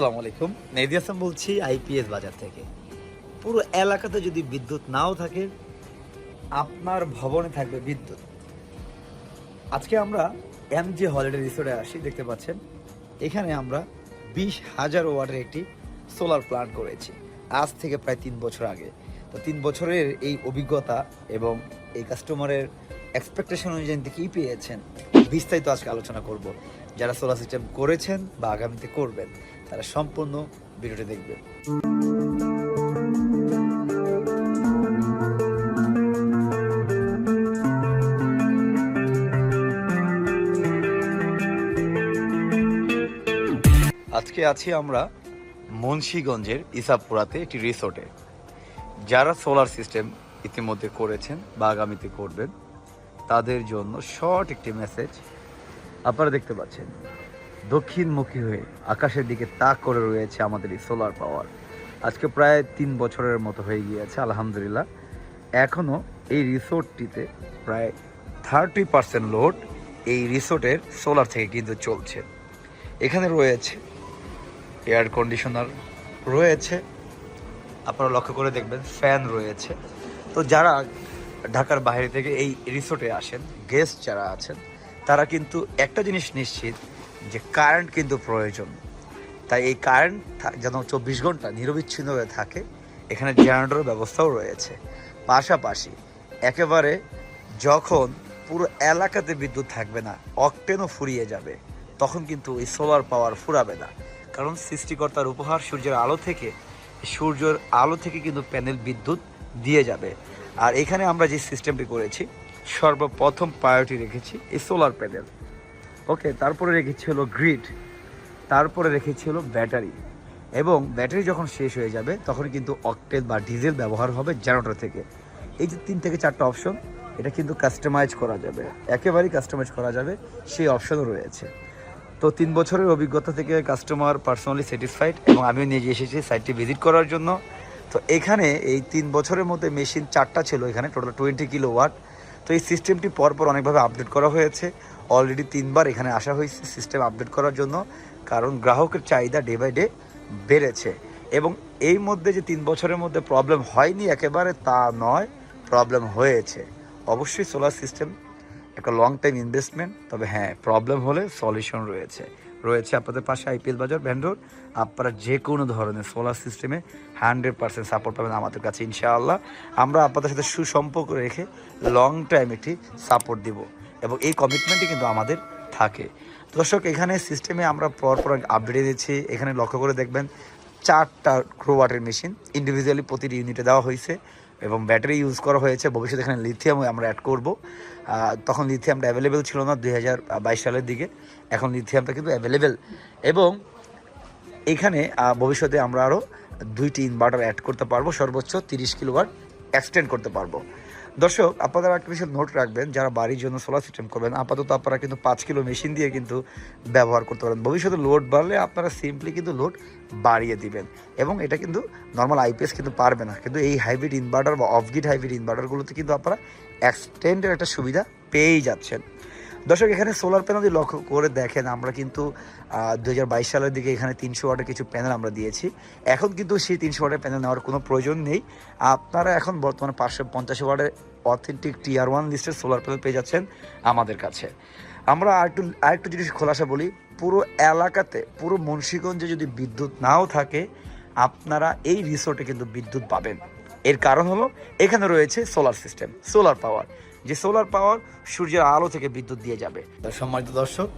আসসালামু আলাইকুম। মেহেদি হাসান বলছি আইপিএস বাজার থেকে। পুরো এলাকাতে যদি বিদ্যুৎ নাও থাকে, আপনার ভবনে থাকবে বিদ্যুৎ। আজকে আমরা এমজি হলিডে রিসোর্টে আসি, দেখতে পাচ্ছেন। এখানে আমরা বিশ হাজার ওয়াটের একটি সোলার প্ল্যান্ট করেছি, আজ থেকে প্রায় তিন বছর আগে। তো তিন বছরের এই অভিজ্ঞতা এবং এই কাস্টমারের এক্সপেকটেশন অনুযায়ী কী পেয়েছেন। বিস্তারিত আজকে আলোচনা করব। যারা সোলার সিস্টেম করেছেন বা আগামীতে করবেন, তারা সম্পূর্ণ ভিডিওটি দেখবেন। আজকে আছি আমরা মুন্সীগঞ্জের ইসাপুরাতে একটি রিসোর্টে যারা সোলার সিস্টেম ইতিমধ্যে করেছেন বা আগামীতে করবেন তাদের জন্য শর্ট একটি মেসেজ আপনারা দেখতে পাচ্ছেন। দক্ষিণমুখী হয়ে আকাশের দিকে তাক করে রয়েছে আমাদের এই সোলার পাওয়ার আজকে প্রায় তিন বছরের মতো হয়ে গিয়েছে, আলহামদুলিল্লাহ। এখনও এই রিসোর্টটিতে প্রায় থার্টি পার্সেন্ট লোড এই রিসোর্টের সোলার থেকে কিন্তু চলছে। এখানে রয়েছে এয়ার কন্ডিশনার রয়েছে, আপনারা লক্ষ্য করে দেখবেন ফ্যান রয়েছে। তো যারা ঢাকার বাইরে থেকে এই রিসোর্টে আসেন গেস্ট যারা আছেন, তারা কিন্তু একটা জিনিস নিশ্চিত, যে কারেন্ট কিন্তু প্রয়োজন। তাই এই কারেন্ট যেন চব্বিশ ঘণ্টা নিরবিচ্ছিন্নভাবে থাকে, এখানে জেনারেটরের ব্যবস্থাও রয়েছে। পাশাপাশি একেবারে যখন পুরো এলাকাতে বিদ্যুৎ থাকবে না অকটেনও ফুরিয়ে যাবে, তখন কিন্তু এই সোলার পাওয়ার ফুরাবে না। কারণ সৃষ্টিকর্তার উপহার সূর্যের আলো থেকে, সূর্যের আলো থেকে কিন্তু প্যানেল বিদ্যুৎ দিয়ে যাবে। আর এখানে আমরা যে সিস্টেমটি করেছি, সর্বপ্রথম প্রায়োরিটি রেখেছি এই সোলার প্যানেল। ওকে, তারপরে রেখেছি হলো গ্রিড, তারপরে রেখেছি হলো ব্যাটারি। এবং ব্যাটারি যখন শেষ হয়ে যাবে, তখন কিন্তু অকটেল বা ডিজেল ব্যবহার হবে জেনারেটর থেকে। এই যে তিন থেকে চারটা অপশন, এটা কিন্তু কাস্টমাইজ করা যাবে। একেবারেই কাস্টমাইজ করা যাবে, সেই অপশনও রয়েছে। তো তিন বছরের অভিজ্ঞতা থেকে কাস্টমার পার্সোনালি স্যাটিসফাইড এবং আমিও নিয়ে এসেছি সাইটটি ভিজিট করার জন্য। তো এখানে এই তিন বছরের মধ্যে মেশিন চারটা ছিল এখানে, টোটাল টোয়েন্টি কিলো ওয়াট তো এই সিস্টেমটি পরপর অনেকভাবে আপডেট করা হয়েছে। অলরেডি তিনবার এখানে আসা হয়েছে সিস্টেম আপডেট করার জন্য, কারণ গ্রাহকের চাহিদা ডে বাই ডে বেড়েছে। এবং এই মধ্যে যে তিন বছরের মধ্যে প্রবলেম হয়নি একেবারে তা নয় প্রবলেম হয়েছে। অবশ্যই সোলার সিস্টেম একটা লং টাইম ইনভেস্টমেন্ট তবে হ্যাঁ প্রবলেম হলে সলিউশন রয়েছে। রয়েছে আপনাদের পাশে আইপিএল বাজার ভ্যান্ডোর আপনারা যে কোনো ধরনের সোলার সিস্টেমে হান্ড্রেড পার্সেন্ট সাপোর্ট পাবেন আমাদের কাছে, ইনশাআল্লাহ। আমরা আপনাদের সাথে সুসম্পর্ক রেখে লং টাইম একটি সাপোর্ট দিব এবং এই কমিটমেন্টই কিন্তু আমাদের থাকে। দর্শক, এখানে সিস্টেমে আমরা পরপর আপডেট দিচ্ছি। এখানে লক্ষ্য করে দেখবেন চারটা ক্রোওয়াটের মেশিন ইন্ডিভিজুয়ালি প্রতিটি ইউনিটে দেওয়া হয়েছে। এবং ব্যাটারি ইউজ করা হয়েছে। ভবিষ্যতে এখানে লিথিয়াম আমরা অ্যাড করব। তখন লিথিয়ামটা অ্যাভেলেবেল ছিল না দুই হাজার বাইশ সালের দিকে। এখন লিথিয়ামটা কিন্তু অ্যাভেলেবেল এবং এখানে ভবিষ্যতে আমরা আরও দুইটি ইনভার্টার অ্যাড করতে পারব। সর্বোচ্চ তিরিশ কিলোওয়াট এক্সটেন্ড করতে পারব। দর্শক আপনারা একটা বিষয় নোট রাখবেন, যারা বাড়ির জন্য সোলার সিস্টেম করবেন, আপাতত আপনারা কিন্তু পাঁচ কিলো মেশিন দিয়ে কিন্তু ব্যবহার করতে পারেন। ভবিষ্যতে লোড বাড়লে আপনারা সিম্পলি কিন্তু লোড বাড়িয়ে দিবেন। এবং এটা কিন্তু নর্মাল আইপিএস কিন্তু পারবে না। কিন্তু এই হাইব্রিড ইনভার্টার বা অফগিট হাইব্রিড ইনভার্টারগুলোতে কিন্তু আপনারা এক্সটেন্ডের একটা সুবিধা পেয়েই যাচ্ছেন। দর্শক, এখানে সোলার প্যানেল যদি লক্ষ্য করে দেখেন, আমরা কিন্তু দু সালের দিকে এখানে তিনশো ওয়াটের কিছু প্যানেল আমরা দিয়েছি। এখন কিন্তু সেই তিনশো ওয়াটের প্যানেল নেওয়ার কোনো প্রয়োজন নেই। আপনারা এখন বর্তমানে পাঁচশো পঞ্চাশ ওয়াটের অথেন্টিক টিআর ওয়ান লিস্টের সোলার প্যানেল পেয়ে যাচ্ছেন আমাদের কাছে। আমরা আরেকটু আরেকটু জিনিস খোলাসা বলি, পুরো এলাকাতে, পুরো মুন্সীগঞ্জে যদি বিদ্যুৎ নাও থাকে, আপনারা এই রিসোর্টে কিন্তু বিদ্যুৎ পাবেন। এর কারণ হলো, এখানে রয়েছে সোলার সিস্টেম সোলার পাওয়ার যে সোলার পাওয়ার সূর্যের আলো থেকে বিদ্যুৎ দিয়ে যাবে। সম্মানিত দর্শক,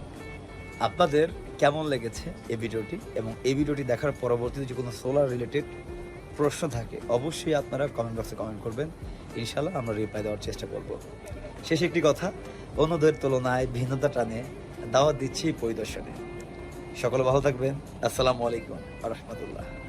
আপনাদের কেমন লেগেছে এই ভিডিওটি এবং এই ভিডিওটি দেখার পরবর্তীতে যে কোনো সোলার রিলেটেড প্রশ্ন থাকে, অবশ্যই আপনারা কমেন্ট বক্সে কমেন্ট করবেন। ইনশাল্লাহ আমরা রিপ্লাই দেওয়ার চেষ্টা করব। শেষ একটি কথা, অন্যদের তুলনায় ভিন্নতা টানে দাওয়াত দিচ্ছি পরিদর্শনে। সকলে ভালো থাকবেন। আসসালামু আলাইকুম রহমতুল্লাহ।